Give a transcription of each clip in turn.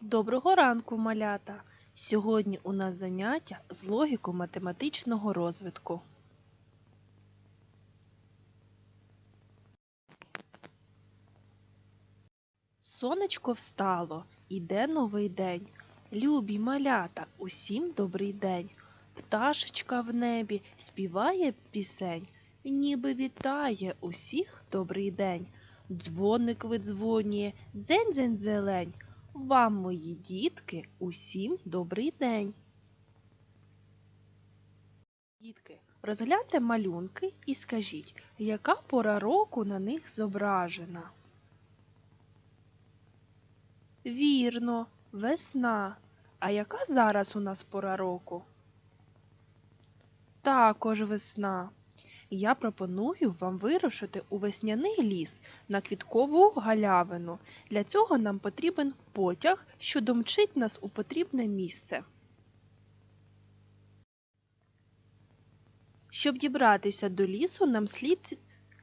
Доброго ранку, малята! Сьогодні у нас заняття з логіко-математичного розвитку. Сонечко встало, іде новий день. Любі малята, усім добрий день. Пташечка в небі співає пісень, ніби вітає усіх добрий день. Дзвоник видзвонює, дзень-дзень зелень. Вам, мої дітки, усім добрий день. Дітки, розгляньте малюнки і скажіть, яка пора року на них зображена? Вірно, весна. А яка зараз у нас пора року? Також весна. Я пропоную вам вирушити у весняний ліс на квіткову галявину. Для цього нам потрібен потяг, що домчить нас у потрібне місце. Щоб дібратися до лісу, нам слід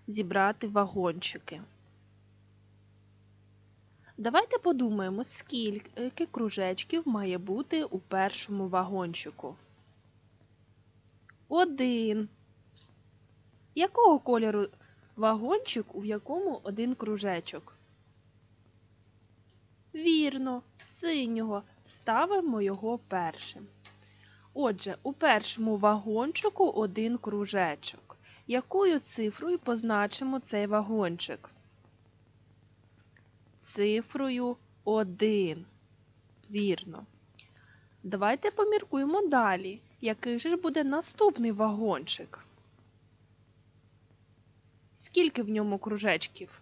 зібрати вагончики. Давайте подумаємо, скільки кружечків має бути у першому вагончику. Один. Якого кольору вагончик, у якому один кружечок? Вірно, синього. Ставимо його першим. Отже, у першому вагончику один кружечок. Якою цифрою позначимо цей вагончик? Цифрою 1. Вірно. Давайте поміркуємо далі. Який же буде наступний вагончик? Скільки в ньому кружечків?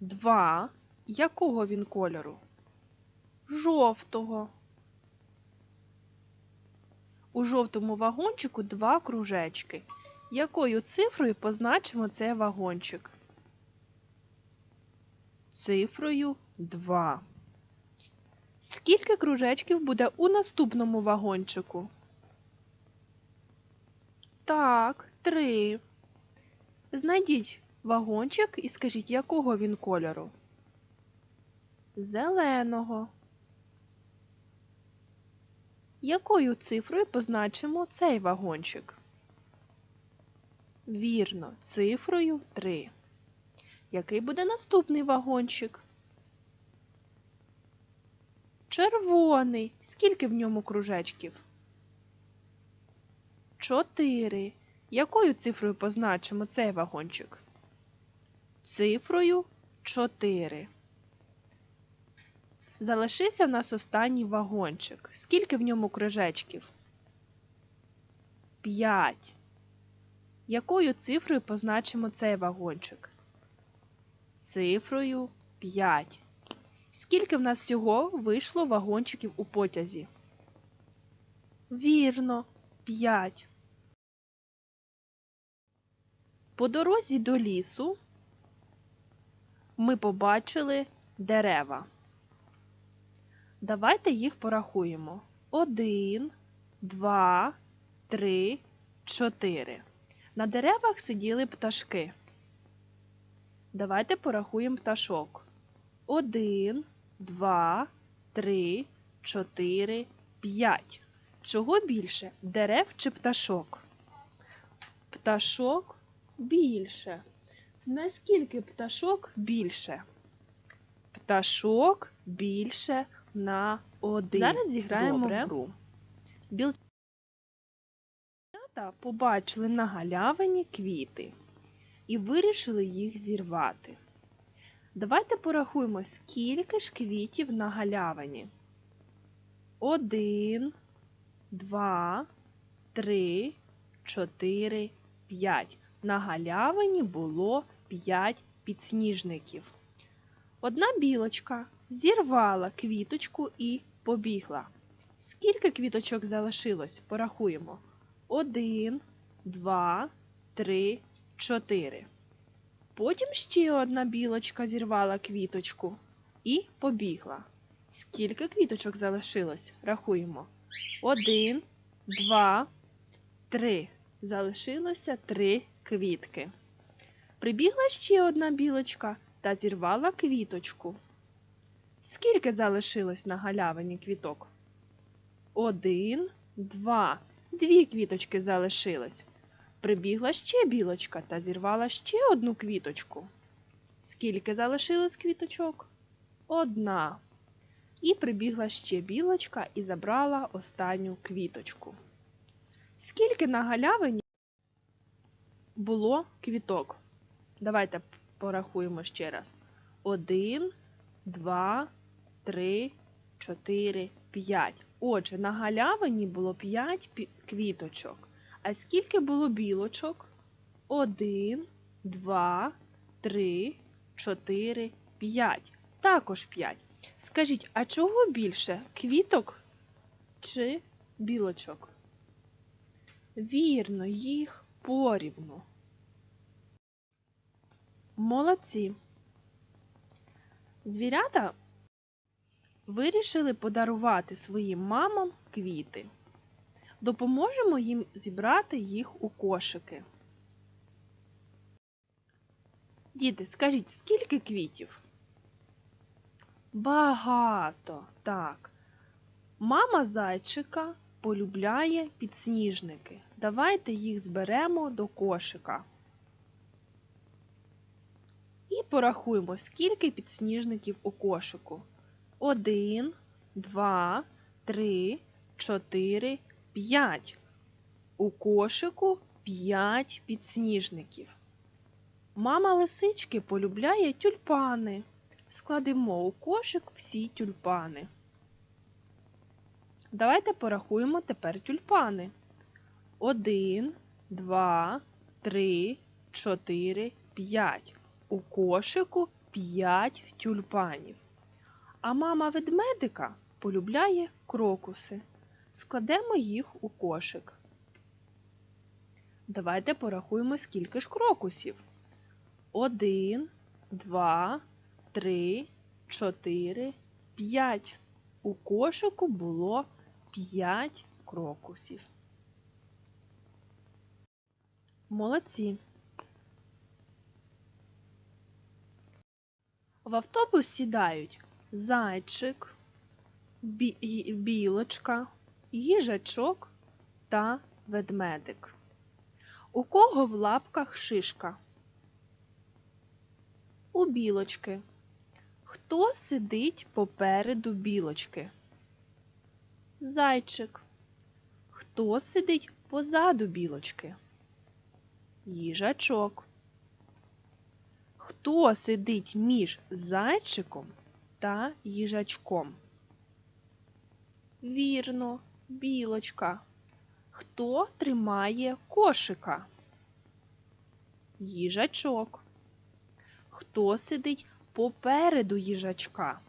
Два. Якого він кольору? Жовтого. У жовтому вагончику два кружечки. Якою цифрою позначимо цей вагончик? Цифрою 2. Скільки кружечків буде у наступному вагончику? Так, три. Знайдіть вагончик і скажіть, якого він кольору? Зеленого. Якою цифрою позначимо цей вагончик? Вірно, цифрою 3. Який буде наступний вагончик? Червоний. Скільки в ньому кружечків? Чотири. Якою цифрою позначимо цей вагончик? Цифрою 4. Залишився в нас останній вагончик. Скільки в ньому кружечків? 5. Якою цифрою позначимо цей вагончик? Цифрою 5. Скільки в нас всього вийшло вагончиків у потязі? Вірно, 5. По дорозі до лісу ми побачили дерева. Давайте їх порахуємо. Один, два, три, чотири. На деревах сиділи пташки. Давайте порахуємо пташок. Один, два, три, чотири, п'ять. Чого більше? Дерев чи пташок? Пташок більше. Наскільки пташок більше? Пташок більше на один. Зараз зіграємо Добре. в гру. Білчата побачили на галявині квіти і вирішили їх зірвати. Давайте порахуємо, скільки ж квітів на галявині. Один, два, три, чотири, п'ять. На галявині було п'ять підсніжників. Одна білочка зірвала квіточку і побігла. Скільки квіточок залишилось? Порахуємо. Один, два, три, чотири. Потім ще одна білочка зірвала квіточку і побігла. Скільки квіточок залишилось? Рахуємо. Один, два, три. Залишилося три квітки. Прибігла ще одна білочка та зірвала квіточку. Скільки залишилось на галявині квіток? Один, два. Дві квіточки залишилось. Прибігла ще білочка та зірвала ще одну квіточку. Скільки залишилось квіточок? Одна. І прибігла ще білочка і забрала останню квіточку. Скільки на галявині було квіток? Давайте порахуємо ще раз. Один, два, три, чотири, п'ять. Отже, на галявині було п'ять квіточок. А скільки було білочок? Один, два, три, чотири, п'ять. Також п'ять. Скажіть, а чого більше? Квіток чи білочок? Вірно, їх порівну. Молодці. Звірята вирішили подарувати своїм мамам квіти. Допоможемо їм зібрати їх у кошики. Діти, скажіть, скільки квітів? Багато, так. Мама зайчика полюбляє підсніжники. Давайте їх зберемо до кошика. І порахуємо, скільки підсніжників у кошику. Один, два, три, чотири, п'ять. У кошику п'ять підсніжників. Мама лисички полюбляє тюльпани. Складемо у кошик всі тюльпани. Давайте порахуємо тепер тюльпани. Один, два, три, чотири, п'ять. У кошику п'ять тюльпанів. А мама ведмедика полюбляє крокуси. Складемо їх у кошик. Давайте порахуємо, скільки ж крокусів. Один, два, три, чотири, п'ять. У кошику було п'ять крокусів. Молодці. В автобус сідають зайчик, бі- білочка, їжачок та ведмедик. У кого в лапках шишка? У білочки. Хто сидить попереду білочки? Зайчик. Хто сидить позаду білочки? Їжачок. Хто сидить між зайчиком та їжачком? Вірно, білочка. Хто тримає кошика? Їжачок. Хто сидить попереду їжачка?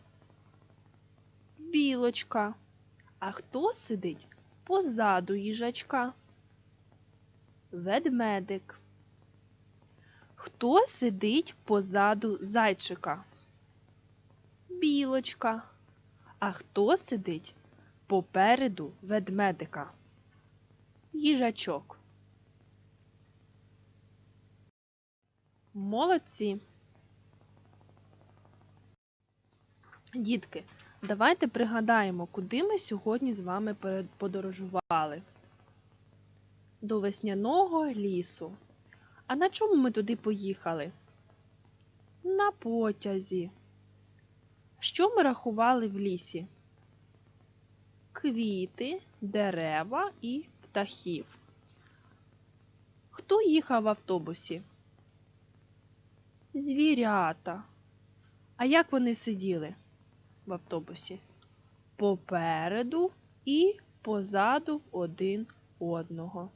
Білочка. А хто сидить позаду їжачка? Ведмедик. Хто сидить позаду зайчика? Білочка. А хто сидить попереду ведмедика? Їжачок. Молодці. Дітки, давайте пригадаємо, куди ми сьогодні з вами подорожували. До весняного лісу. А на чому ми туди поїхали? На потязі. Що ми рахували в лісі? Квіти, дерева і птахів. Хто їхав в автобусі? Звірята. А як вони сиділи в автобусі? Попереду і позаду один одного.